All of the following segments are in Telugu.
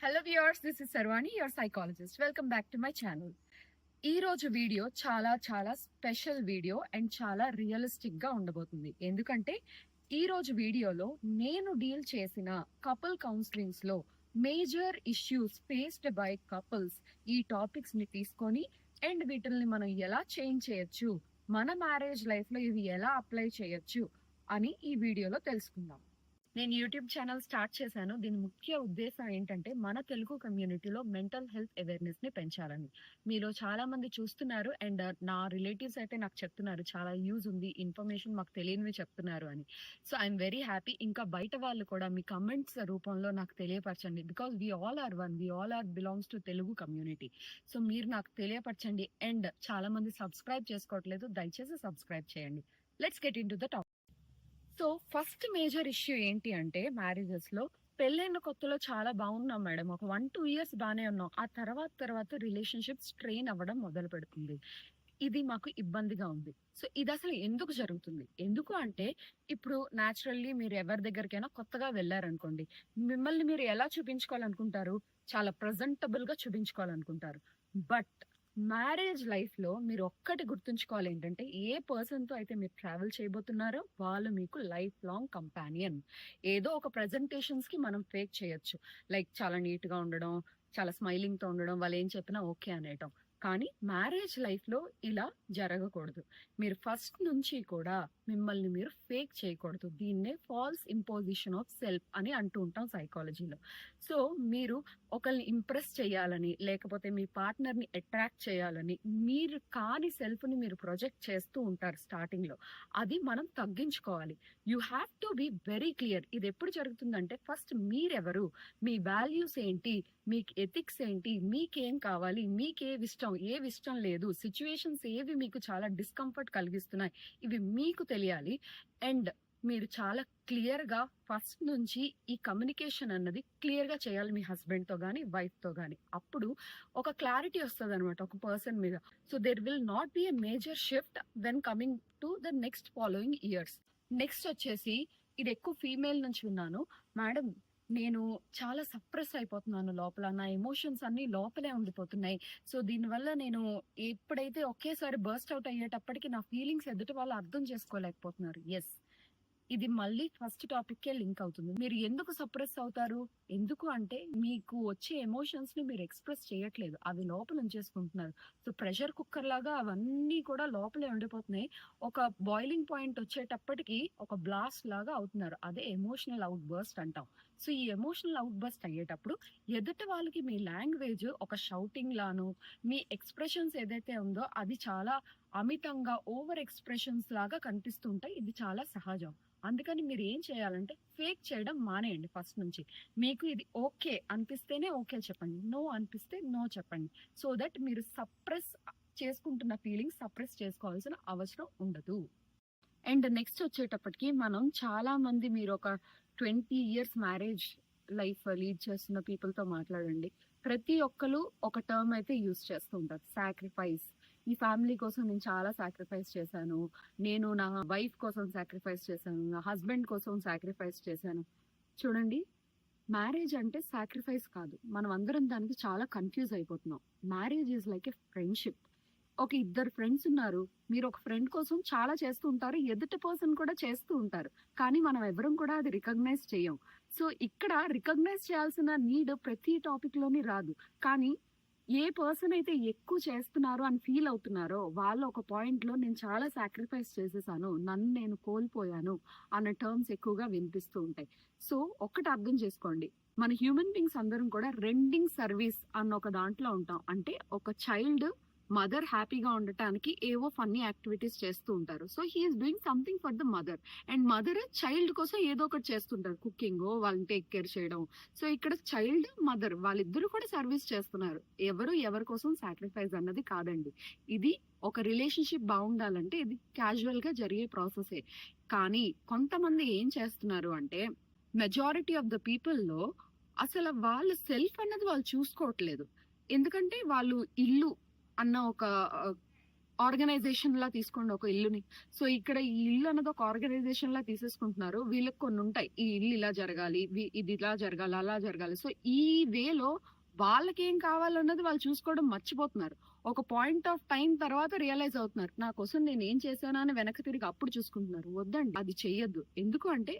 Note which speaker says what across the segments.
Speaker 1: Hello viewers this is Sarvani your psychologist welcome back to my channel ఈ రోజు వీడియో చాలా చాలా స్పెషల్ వీడియో అండ్ చాలా రియలిస్టిక్గా ఉండబోతుంది. ఎందుకంటే ఈ రోజు వీడియోలో నేను డీల్ చేసిన couple కౌన్సిలింగ్స్లో major issues faced by couples ఈ టాపిక్స్ని తీసుకొని అండ్ వీటిల్ని మనం ఎలా చేంజ్ చేయొచ్చు మన మ్యారేజ్ లైఫ్లో ఇవి ఎలా అప్లై చేయొచ్చు అని ఈ వీడియోలో తెలుసుకుందాం. నేను యూట్యూబ్ ఛానల్ స్టార్ట్ చేశాను. దీని ముఖ్య ఉద్దేశం ఏంటంటే మన తెలుగు కమ్యూనిటీలో మెంటల్ హెల్త్ అవేర్నెస్ని పెంచాలని. మీలో చాలా మంది చూస్తున్నారు అండ్ uh, నా రిలేటివ్స్ అయితే నాకు చెప్తున్నారు చాలా యూజ్ ఉంది ఇన్ఫర్మేషన్ మాకు తెలియనివి చెప్తున్నారు అని. సో ఐఎమ్ వెరీ హ్యాపీ ఇంకా బయట వాళ్ళు కూడా మీ కమెంట్స్ రూపంలో నాకు తెలియపరచండి. Because we all are one we all are belongs to Telugu community so మీరు నాకు తెలియపరచండి. అండ్ చాలా మంది సబ్స్క్రైబ్ చేసుకోవట్లేదు. దయచేసి సబ్స్క్రైబ్ చేయండి. Let's get in to the top so first major issue ఏంటి అంటే మ్యారేజెస్లో పెళ్ళైన కొత్తలో చాలా బాగున్నాం మేడం. ఒక వన్ టూ ఇయర్స్ బాగానే ఉన్నాం. ఆ తర్వాత తర్వాత రిలేషన్షిప్ స్ట్రెయిన్ అవ్వడం మొదలు పెడుతుంది. ఇది మాకు ఇబ్బందిగా ఉంది. సో ఇది అసలు ఎందుకు జరుగుతుంది? ఎందుకు అంటే ఇప్పుడు న్యాచురల్లీ మీరు ఎవరి దగ్గరికైనా కొత్తగా వెళ్ళారనుకోండి మిమ్మల్ని మీరు ఎలా చూపించుకోవాలనుకుంటారు? చాలా ప్రజెంటబుల్గా చూపించుకోవాలనుకుంటారు. బట్ మ్యారేజ్ లైఫ్లో మీరు ఒక్కటి గుర్తుంచుకోవాలి ఏంటంటే ఏ పర్సన్తో అయితే మీరు ట్రావెల్ చేయబోతున్నారో వాళ్ళు మీకు లైఫ్ లాంగ్ కంపానియన్. ఏదో ఒక ప్రజెంటేషన్స్కి మనం ఫేక్ చేయొచ్చు. లైక్ చాలా నీట్గా ఉండడం చాలా స్మైలింగ్తో ఉండడం వాళ్ళు ఏం చెప్పినా ఓకే అనేయటం. కానీ మ్యారేజ్ లైఫ్లో ఇలా జరగకూడదు. మీరు ఫస్ట్ నుంచి కూడా మిమ్మల్ని మీరు ఫేక్ చేయకూడదు. దీన్నే ఫాల్స్ ఇంపోజిషన్ ఆఫ్ సెల్ఫ్ అని అంటూ ఉంటాం సైకాలజీలో. సో మీరు ఒకరిని ఇంప్రెస్ చేయాలని లేకపోతే మీ పార్ట్నర్ని అట్రాక్ట్ చేయాలని మీరు కాని సెల్ఫ్ని మీరు ప్రొజెక్ట్ చేస్తూ ఉంటారు స్టార్టింగ్లో. అది మనం తగ్గించుకోవాలి. You have to be very clear. ఇది ఎప్పుడు జరుగుతుందంటే ఫస్ట్ మీరెవరు? మీ వాల్యూస్ ఏంటి? మీకు ఎథిక్స్ ఏంటి? మీకేం కావాలి? మీకేవి ఇష్టం? ఏవి ఇష్టం లేదు? సిచ్యువేషన్స్ ఏవి మీకు చాలా డిస్కంఫర్ట్ కలిగిస్తున్నాయి? ఇవి మీకు తెలియాలి. అండ్ మీరు చాలా క్లియర్గా ఫస్ట్ నుంచి ఈ కమ్యూనికేషన్ అన్నది క్లియర్గా చేయాలి మీ హస్బెండ్తో వైఫ్తో వైఫ్తో అప్పుడు ఒక క్లారిటీ వస్తుంది అనమాట ఒక పర్సన్ మీద. So there will not be a major shift when coming to the next following years. Next వచ్చేసి ఇది ఎక్కువ ఫీమేల్ నుంచి విన్నాను. మేడం నేను చాలా సప్రెస్ అయిపోతున్నాను లోపల. నా ఎమోషన్స్ అన్ని లోపలే ఉండిపోతున్నాయి. సో దీనివల్ల నేను ఎప్పుడైతే ఒకేసారి బర్స్ట్ అవుట్ అయ్యేటప్పటికి నా ఫీలింగ్స్ ఎదుటి వాళ్ళు అర్థం చేసుకోలేకపోతున్నారు. ఎస్ ఇది మళ్ళీ ఫస్ట్ టాపిక్ కే లింక్ అవుతుంది. మీరు ఎందుకు సప్రెస్ అవుతారు? ఎందుకు అంటే మీకు వచ్చే ఎమోషన్స్ని మీరు ఎక్స్ప్రెస్ చేయట్లేదు. అవి లోపల ఉంచేసుకుంటున్నారు సో ప్రెషర్ కుక్కర్ లాగా అవన్నీ కూడా లోపలే ఉండిపోతున్నాయి. ఒక బాయిలింగ్ పాయింట్ వచ్చేటప్పటికి ఒక బ్లాస్ట్ లాగా అవుతున్నారు. అదే ఎమోషనల్ అవుట్ బర్స్ట్ అంటాం. సో ఈ ఎమోషనల్ అవుట్బస్ట్ అయ్యేటప్పుడు ఎదుటి వాళ్ళకి మీ లాంగ్వేజ్ ఒక షౌటింగ్ లాను మీ ఎక్స్ప్రెషన్స్ ఏదైతే ఉందో అది చాలా అమితంగా ఓవర్ ఎక్స్ప్రెషన్స్ లాగా కనిపిస్తుంటాయి ఇది చాలా సహజం. అందుకని మీరు ఏం చేయాలంటే ఫేక్ చేయడం మానేయండి ఫస్ట్ నుంచి. మీకు ఇది ఓకే అనిపిస్తేనే ఓకే చెప్పండి. నో అనిపిస్తే నో చెప్పండి. సో దట్ మీరు సప్రెస్ చేసుకుంటున్న ఫీలింగ్స్ సప్రెస్ చేసుకోవాల్సిన అవసరం ఉండదు. అండ్ నెక్స్ట్ వచ్చేటప్పటికి మనం చాలా మంది మీరు ఒక twenty years marriage life lead చేస్తున్న పీపుల్తో మాట్లాడండి. ప్రతి ఒక్కరు ఒక టర్మ్ అయితే యూస్ చేస్తూ ఉంటారు. సాక్రిఫైస్. ఈ ఫ్యామిలీ కోసం నేను చాలా సాక్రిఫైస్ చేశాను. నేను నా వైఫ్ కోసం సాక్రిఫైస్ చేశాను. నా హస్బెండ్ కోసం సాక్రిఫైస్ చేశాను. చూడండి మ్యారేజ్ అంటే సాక్రిఫైస్ కాదు. మనం అందరం దానికి చాలా కన్ఫ్యూజ్ అయిపోతున్నాం. Marriage is like a friendship. ఒక ఇద్దరు ఫ్రెండ్స్ ఉన్నారు. మీరు ఒక ఫ్రెండ్ కోసం చాలా చేస్తూ ఉంటారు. ఎదుటి పర్సన్ కూడా చేస్తూ ఉంటారు. కానీ మనం ఎవరం కూడా అది రికగ్నైజ్ చేయం. సో ఇక్కడ రికగ్నైజ్ చేయాల్సిన నీడ్ ప్రతి టాపిక్లోని రాదు. కానీ ఏ పర్సన్ అయితే ఎక్కువ చేస్తున్నారో అని ఫీల్ అవుతున్నారో వాళ్ళు ఒక పాయింట్లో నేను చాలా సాక్రిఫైస్ చేసేసాను. నన్ను నేను కోల్పోయాను అన్న టర్మ్స్ ఎక్కువగా వినిపిస్తూ ఉంటాయి. సో ఒక్కటి అర్థం చేసుకోండి. మన హ్యూమన్ బీయింగ్స్ అందరం కూడా రెండింగ్ సర్వీస్ అన్న ఒక దాంట్లో ఉంటాం. అంటే ఒక చైల్డ్ మదర్ హ్యాపీగా ఉండటానికి ఏవో ఫన్నీ యాక్టివిటీస్ చేస్తూ ఉంటారు. So he's doing something for the mother and mother child కోసం ఏదో ఒకటి చేస్తుంటారు. కుకింగ్ వాళ్ళని టేక్ కేర్ చేయడం. సో ఇక్కడ చైల్డ్ మదర్ వాళ్ళిద్దరు కూడా సర్వీస్ చేస్తున్నారు. ఎవరు ఎవరి కోసం సాక్రిఫైస్ అన్నది కాదండి. ఇది ఒక రిలేషన్షిప్ బాగుండాలంటే ఇది క్యాజువల్గా జరిగే ప్రాసెసే కానీ కొంతమంది ఏం చేస్తున్నారు అంటే మెజారిటీ ఆఫ్ ద పీపుల్లో అసలు వాళ్ళ సెల్ఫ్ అన్నది వాళ్ళు చూసుకోవట్లేదు. ఎందుకంటే వాళ్ళు ఇల్లు అన్న ఒక ఆర్గనైజేషన్ లా తీసుకోండి ఒక ఇల్లుని. సో ఇక్కడ ఈ ఇల్లు అన్నది ఒక ఆర్గనైజేషన్ లా తీసేసుకుంటున్నారు. వీళ్ళకి కొన్ని ఉంటాయి. ఈ ఇల్లు ఇలా జరగాలి ఇది ఇలా జరగాలి అలా జరగాలి. సో ఈ వేలో వాళ్ళకి ఏం కావాలన్నది వాళ్ళు చూసుకోవడం మర్చిపోతున్నారు. ఒక పాయింట్ ఆఫ్ టైం తర్వాత రియలైజ్ అవుతున్నారు. నా కోసం నేను ఏం చేశానా అని వెనక్కి తిరిగి అప్పుడు చూసుకుంటున్నారు. వద్దండి అది చెయ్యొద్దు. ఎందుకు అంటే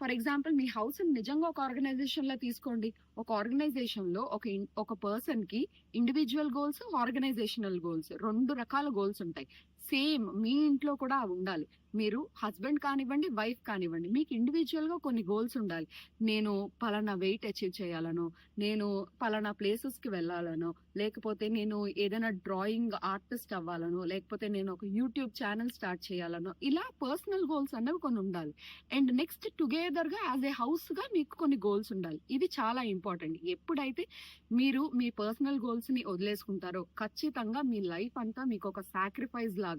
Speaker 1: ఫర్ ఎగ్జాంపుల్ మీ హౌస్ నిజంగా ఒక ఆర్గనైజేషన్లో తీసుకోండి. ఒక ఆర్గనైజేషన్లో ఒక ఒక పర్సన్కి ఇండివిజువల్ గోల్స్ ఆర్గనైజేషనల్ గోల్స్ రెండు రకాల గోల్స్ ఉంటాయి. సేమ్ మీ ఇంట్లో కూడా అవి ఉండాలి. మీరు హస్బెండ్ కానివ్వండి వైఫ్ కానివ్వండి మీకు ఇండివిజువల్గా కొన్ని గోల్స్ ఉండాలి. నేను పలానా వెయిట్ అచీవ్ చేయాలనో నేను పలానా ప్లేసెస్కి వెళ్ళాలనో లేకపోతే నేను ఏదైనా డ్రాయింగ్ ఆర్టిస్ట్ అవ్వాలనో లేకపోతే నేను ఒక యూట్యూబ్ ఛానల్ స్టార్ట్ చేయాలనో ఇలా పర్సనల్ గోల్స్ అనేవి కొన్ని ఉండాలి. అండ్ నెక్స్ట్ టుగెదర్గా యాజ్ ఏ హౌస్గా మీకు కొన్ని గోల్స్ ఉండాలి. ఇది చాలా ఇంపార్టెంట్ ఎప్పుడైతే మీరు మీ పర్సనల్ గోల్స్ని వదిలేసుకుంటారో ఖచ్చితంగా మీ లైఫ్ అంతా మీకు ఒక సాక్రిఫైస్ లాగా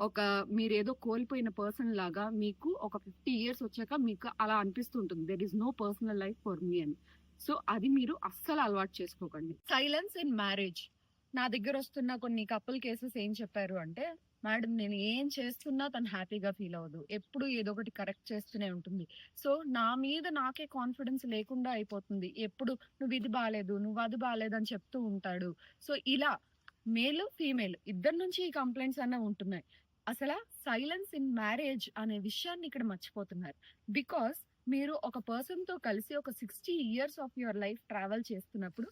Speaker 1: ఒక మీరు ఏదో కోల్పోయిన పర్సన్ లాగా మీకు ఒక ఫిఫ్టీ ఇయర్స్ వచ్చాక మీకు అలా అనిపిస్తుంటుంది. There is no personal life for me అని. సో అది మీరు అస్సలు అలవాటు చేసుకోకండి. సైలెన్స్ ఇన్ మ్యారేజ్ నా దగ్గర వస్తున్న కొన్ని కపుల్ కేసెస్ ఏం చెప్పారు అంటే మేడం నేను ఏం చేస్తున్నా తను హ్యాపీగా ఫీల్ అవ్వదు. ఎప్పుడు ఏదో ఒకటి కరెక్ట్ చేస్తూనే ఉంటుంది. సో నా మీద నాకే కాన్ఫిడెన్స్ లేకుండా అయిపోతుంది. ఎప్పుడు నువ్వు ఇది బాగాలేదు నువ్వు అది బాగాలేదు అని చెప్తూ ఉంటాడు. సో ఇలా మేల్ ఫీమేల్. ఇద్దరి నుంచి ఈ కంప్లైంట్స్ అన్న ఉంటున్నాయి. అసలు సైలెన్స్ ఇన్ మ్యారేజ్ అనే విషయాన్ని ఇక్కడ మర్చిపోతున్నారు. బికాస్ మీరు ఒక పర్సన్తో కలిసి ఒక sixty years of your life travel చేస్తున్నప్పుడు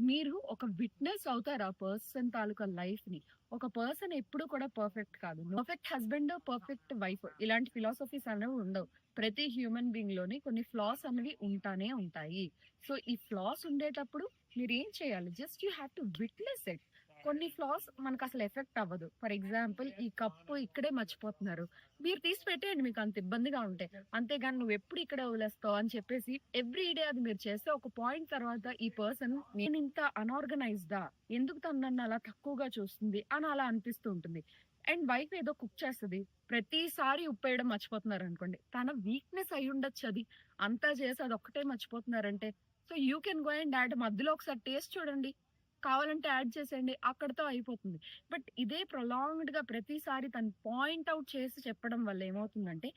Speaker 1: మీరు ఒక విట్నెస్ అవుతారు ఆ పర్సన్ తాలూకా లైఫ్ని ఒక పర్సన్ ఎప్పుడు కూడా పర్ఫెక్ట్ కాదు. పర్ఫెక్ట్ హస్బెండ్ పర్ఫెక్ట్ వైఫ్ ఇలాంటి ఫిలాసఫీస్ అనేవి ఉండవు. ప్రతి హ్యూమన్ బీయింగ్లోని కొన్ని ఫ్లాస్ అనేవి ఉంటానే ఉంటాయి. సో ఈ ఫ్లాస్ ఉండేటప్పుడు మీరు ఏం చేయాలి? Just you have to witness it. కొన్ని ఫ్లాస్ మనకు అసలు ఎఫెక్ట్ అవ్వదు. ఫర్ ఎగ్జాంపుల్ ఈ కప్పు ఇక్కడే మర్చిపోతున్నారు. మీరు తీసి పెట్టేయండి మీకు అంత ఇబ్బందిగా ఉంటే. అంతేగాని నువ్వు ఎప్పుడు ఇక్కడ వదిలేస్తావు అని చెప్పేసి ఎవ్రీ డే అది మీరు చేస్తే ఒక పాయింట్ తర్వాత ఈ పర్సన్ నేను ఇంత అన్ఆర్గనైజ్డా ఎందుకు తను నన్ను అలా తక్కువగా చూస్తుంది? అని అలా అనిపిస్తూ ఉంటుంది. అండ్ వైఫ్ ఏదో కుక్ చేస్తుంది. ప్రతిసారి ఉప్పేయడం మర్చిపోతున్నారు అనుకోండి తన వీక్నెస్ అయి ఉండొచ్చు అది. అంతా చేసి అది ఒక్కటే మర్చిపోతున్నారంటే. So you can go and add మధ్యలో ఒకసారి టేస్ట్ చూడండి. కావాలంటే యాడ్ చేసేయండి అక్కడతో అయిపోతుంది. బట్ ఇదే ప్రొలాంగ్డ్గా ప్రతిసారి తను పాయింట్ అవుట్ చేసి చెప్పడం వల్ల ఏమవుతుందంటే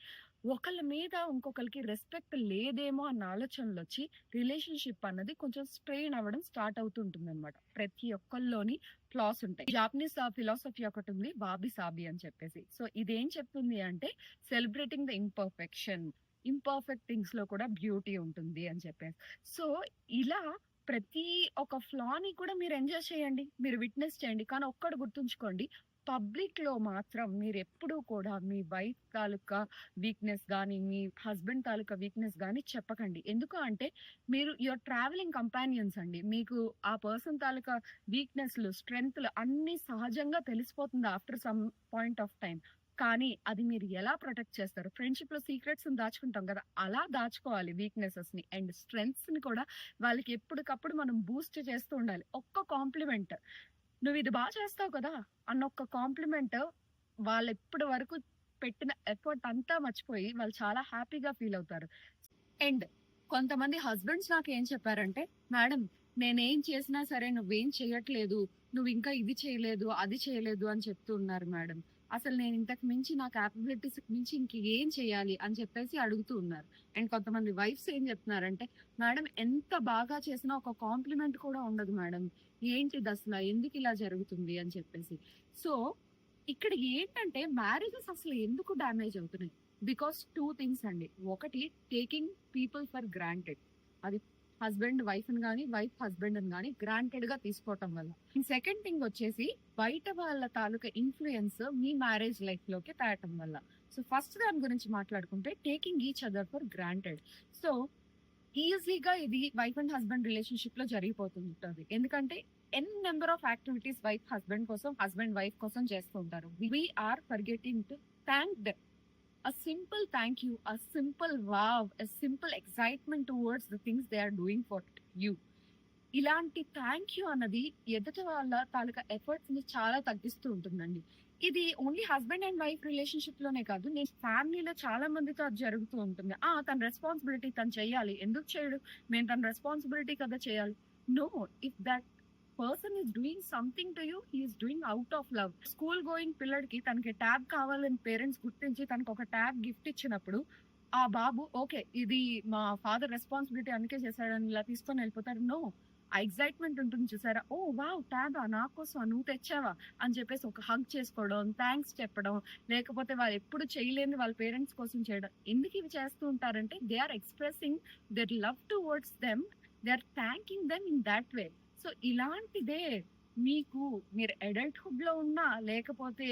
Speaker 1: ఒకళ్ళ మీద ఇంకొకరికి రెస్పెక్ట్ లేదేమో అన్న ఆలోచనలు వచ్చి రిలేషన్షిప్ అన్నది కొంచెం స్ట్రెయిన్ అవ్వడం స్టార్ట్ అవుతుంటుంది అనమాట ప్రతి ఒక్కళ్ళలోని ఫ్లాస్ ఉంటాయి. జాపనీస్ ఫిలాసఫీ ఒకటి ఉంది బాబీ సాబి అని చెప్పేసి. సో ఇదేం చెప్తుంది అంటే సెలబ్రేటింగ్ ద ఇంపర్ఫెక్షన్ ఇంపర్ఫెక్ట్ థింగ్స్లో కూడా బ్యూటీ ఉంటుంది అని చెప్పేసి. సో ఇలా ప్రతి ఒక్క ఫ్లాని కూడా మీరు ఎంజాయ్ చేయండి. మీరు విట్నెస్ చేయండి. కానీ ఒక్కడు గుర్తుంచుకోండి. పబ్లిక్లో మాత్రం మీరు ఎప్పుడూ కూడా మీ వైఫ్ తాలూకా వీక్నెస్ కానీ మీ హస్బెండ్ తాలూకా వీక్నెస్ కానీ చెప్పకండి. ఎందుకు అంటే మీరు యువర్ ట్రావెలింగ్ కంపానియన్స్ అండి. మీకు ఆ పర్సన్ తాలూకా వీక్నెస్లు స్ట్రెంగ్త్లు అన్ని సహజంగా తెలిసిపోతుంది after some point of time కానీ అది మీరు ఎలా ప్రొటెక్ట్ చేస్తారు? ఫ్రెండ్షిప్లో సీక్రెట్స్ దాచుకుంటాం కదా! అలా దాచుకోవాలి వీక్నెసెస్ని అండ్ స్ట్రెంగ్స్ని కూడా వాళ్ళకి ఎప్పటికప్పుడు మనం బూస్ట్ చేస్తూ ఉండాలి. ఒక్క కాంప్లిమెంట్. నువ్వు ఇది బాగా చేస్తావు కదా! అన్న ఒక్క కాంప్లిమెంట్ వాళ్ళు ఎప్పటి వరకు పెట్టిన ఎఫర్ట్ అంతా మర్చిపోయి వాళ్ళు చాలా హ్యాపీగా ఫీల్ అవుతారు. అండ్ కొంతమంది హస్బెండ్స్ నాకు ఏం చెప్పారంటే మేడం నేనేం చేసినా సరే నువ్వేం చేయట్లేదు. నువ్వు ఇంకా ఇది చేయలేదు అది చేయలేదు అని చెప్తూ ఉన్నారు మేడం. అసలు నేను ఇంతకు మించి నా క్యాపబిలిటీస్ మించి ఇంకేం చేయాలి అని చెప్పేసి అడుగుతూ ఉన్నారు. అండ్ కొంతమంది వైఫ్స్ ఏం చెప్తున్నారంటే మేడం ఎంత బాగా చేసినా ఒక కాంప్లిమెంట్ కూడా ఉండదు మేడం. ఏంటిది అసలు? ఎందుకు ఇలా జరుగుతుంది? అని చెప్పేసి. సో ఇక్కడ ఏంటంటే మ్యారేజెస్ అసలు ఎందుకు డ్యామేజ్ అవుతున్నాయి? బికాస్ టూ థింగ్స్ అండి. ఒకటి టేకింగ్ పీపుల్ ఫర్ గ్రాంటెడ్ అది హస్బెండ్ వైఫ్ అని కానీ వైఫ్ హస్బెండ్ అని కానీ గ్రాంటెడ్గా తీసుకోవటం వల్ల. సెకండ్ థింగ్ వచ్చేసి బయట వాళ్ళ తాలూకా ఇన్ఫ్లుయెన్స్ మీ మ్యారేజ్ లైఫ్లోకి తేయటం వల్ల. సో ఫస్ట్ దాని గురించి మాట్లాడుకుంటే taking each other for granted so ఈజీగా ఇది వైఫ్ అండ్ హస్బెండ్ రిలేషన్షిప్లో జరిగిపోతుంటుంది. ఎందుకంటే n number of activities wife husband కోసం హస్బెండ్ వైఫ్ కోసం చేస్తూ ఉంటారు. We're forgetting to thank them a simple thank you, a simple wow, a simple excitement towards the things they are doing for you. ఇలాంటి థ్యాంక్ యూ అన్నది ఎదుటి వాళ్ళ తాలూకా ఎఫర్ట్స్ని చాలా తగ్గిస్తూ ఉంటుందండి. ఇది ఓన్లీ హస్బెండ్ అండ్ వైఫ్ రిలేషన్షిప్లోనే కాదు నేను ఫ్యామిలీలో చాలా మందితో అది జరుగుతూ ఉంటుంది. ఆ తన రెస్పాన్సిబిలిటీ తను చేయాలి. ఎందుకు చేయడు? మేము తన రెస్పాన్సిబిలిటీ కదా చేయాలి. No if that person is doing something to you he's doing out of love school going పిల్లడికి తనకి ట్యాబ్ కావాలని పేరెంట్స్ గుర్తించి తనకు ఒక ట్యాబ్ గిఫ్ట్ ఇచ్చినప్పుడు ఆ బాబు ఓకే ఇది మా ఫాదర్ రెస్పాన్సిబిలిటీ అందుకే చేశాడని ఇలా తీసుకొని వెళ్ళిపోతారు నో ఆ ఎగ్జైట్మెంట్ ఉంటుంది చూసారా? ఓ వావ్ ట్యాబా నా కోసం నువ్వు తెచ్చావా? అని చెప్పేసి ఒక హగ్ చేసుకోవడం థ్యాంక్స్ చెప్పడం లేకపోతే వాళ్ళు ఎప్పుడు చేయలేని వాళ్ళ పేరెంట్స్ కోసం చేయడం. ఎందుకు ఇవి చేస్తూ ఉంటారంటే they are expressing their love to words them they are thanking them in that way so ఇలాంటిదే మీకు మీరు అడల్ట్హుడ్లో ఉన్నా లేకపోతే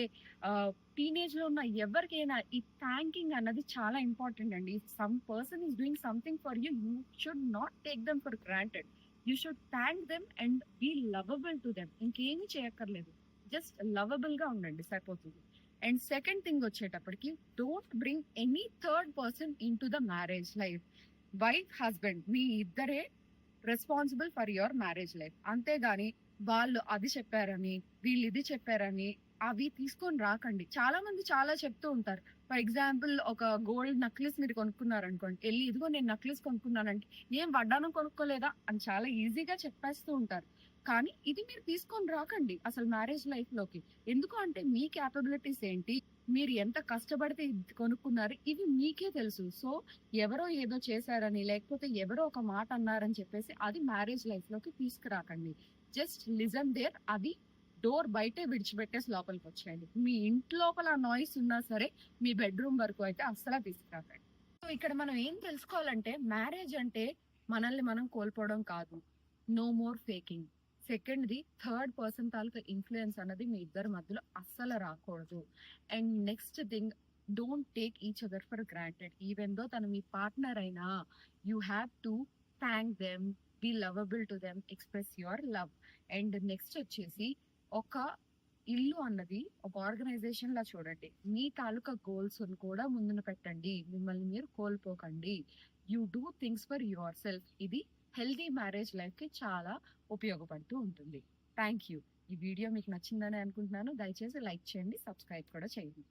Speaker 1: టీనేజ్లో ఉన్న ఎవరికైనా ఈ థ్యాంకింగ్ అన్నది చాలా ఇంపార్టెంట్ అండి. Some person is doing something for you you should not take them for granted you should thank them and be lovable to them ఇంకేమీ చేయక్కర్లేదు. జస్ట్ లవబుల్గా ఉండండి సరిపోతుంది. అండ్ సెకండ్ థింగ్ వచ్చేటప్పటికి don't bring any third person into the marriage life wife husband మీ ఇద్దరే responsible for your marriage life అంతేగాని వాళ్ళు అది చెప్పారని వీళ్ళు ఇది చెప్పారని అవి తీసుకొని రాకండి. చాలా మంది చాలా చెప్తూ ఉంటారు. ఫర్ ఎగ్జాంపుల్ ఒక గోల్డ్ నక్లెస్ మీరు కొనుక్కున్నారు అనుకోండి వెళ్ళి ఇదిగో నేను నక్లెస్ కొనుక్కున్నానంటే ఏం వడ్డానం కొనుక్కోలేదా? అని చాలా ఈజీగా చెప్పేస్తూ ఉంటారు. కానీ ఇది మీరు తీసుకొని రాకండి అసలు మ్యారేజ్ లైఫ్లోకి. ఎందుకు అంటే మీ క్యాపబిలిటీస్ ఏంటి? మీరు ఎంత కష్టపడితే కొనుక్కున్నారు ఇవి మీకే తెలుసు. సో ఎవరో ఏదో చేశారని లేకపోతే ఎవరో ఒక మాట అన్నారని చెప్పేసి అది మ్యారేజ్ లైఫ్లోకి తీసుకురాకండి. జస్ట్ లిజన్ దేర్ అది డోర్ బయటే విడిచిపెట్టేసి లోపలికి వచ్చేయండి. మీ ఇంటి లోపల నాయిస్ ఉన్నా సరే మీ బెడ్రూమ్ వరకు అయితే అస్సలు తీసుకురాకండి. సో ఇక్కడ మనం ఏం తెలుసుకోవాలంటే మ్యారేజ్ అంటే మనల్ని మనం కోల్పోవడం కాదు. నో మోర్ ఫేకింగ్ సెకండ్ది థర్డ్ పర్సన్ తాలూకా ఇన్ఫ్లుయెన్స్ అన్నది మీ ఇద్దరి మధ్యలో అస్సలు రాకూడదు. And next thing don't take each other for granted. Even though తను మీ పార్ట్నర్ అయినా you have to thank them be lovable to them express your love. And next వచ్చేసి ఒక ఇల్లు అన్నది ఒక ఆర్గనైజేషన్ లా చూడండి. మీ తాలూకా గోల్స్ కూడా ముందున పెట్టండి. మిమ్మల్ని మీరు కోల్పోకండి. You do things for yourself. ఇది హెల్దీ మ్యారేజ్ లైఫ్కి చాలా ఉపయోగపడుతూ ఉంటుంది. థ్యాంక్ యూ ఈ వీడియో మీకు నచ్చిందని అనుకుంటున్నాను. దయచేసి లైక్ చేయండి సబ్స్క్రైబ్ కూడా చేయండి.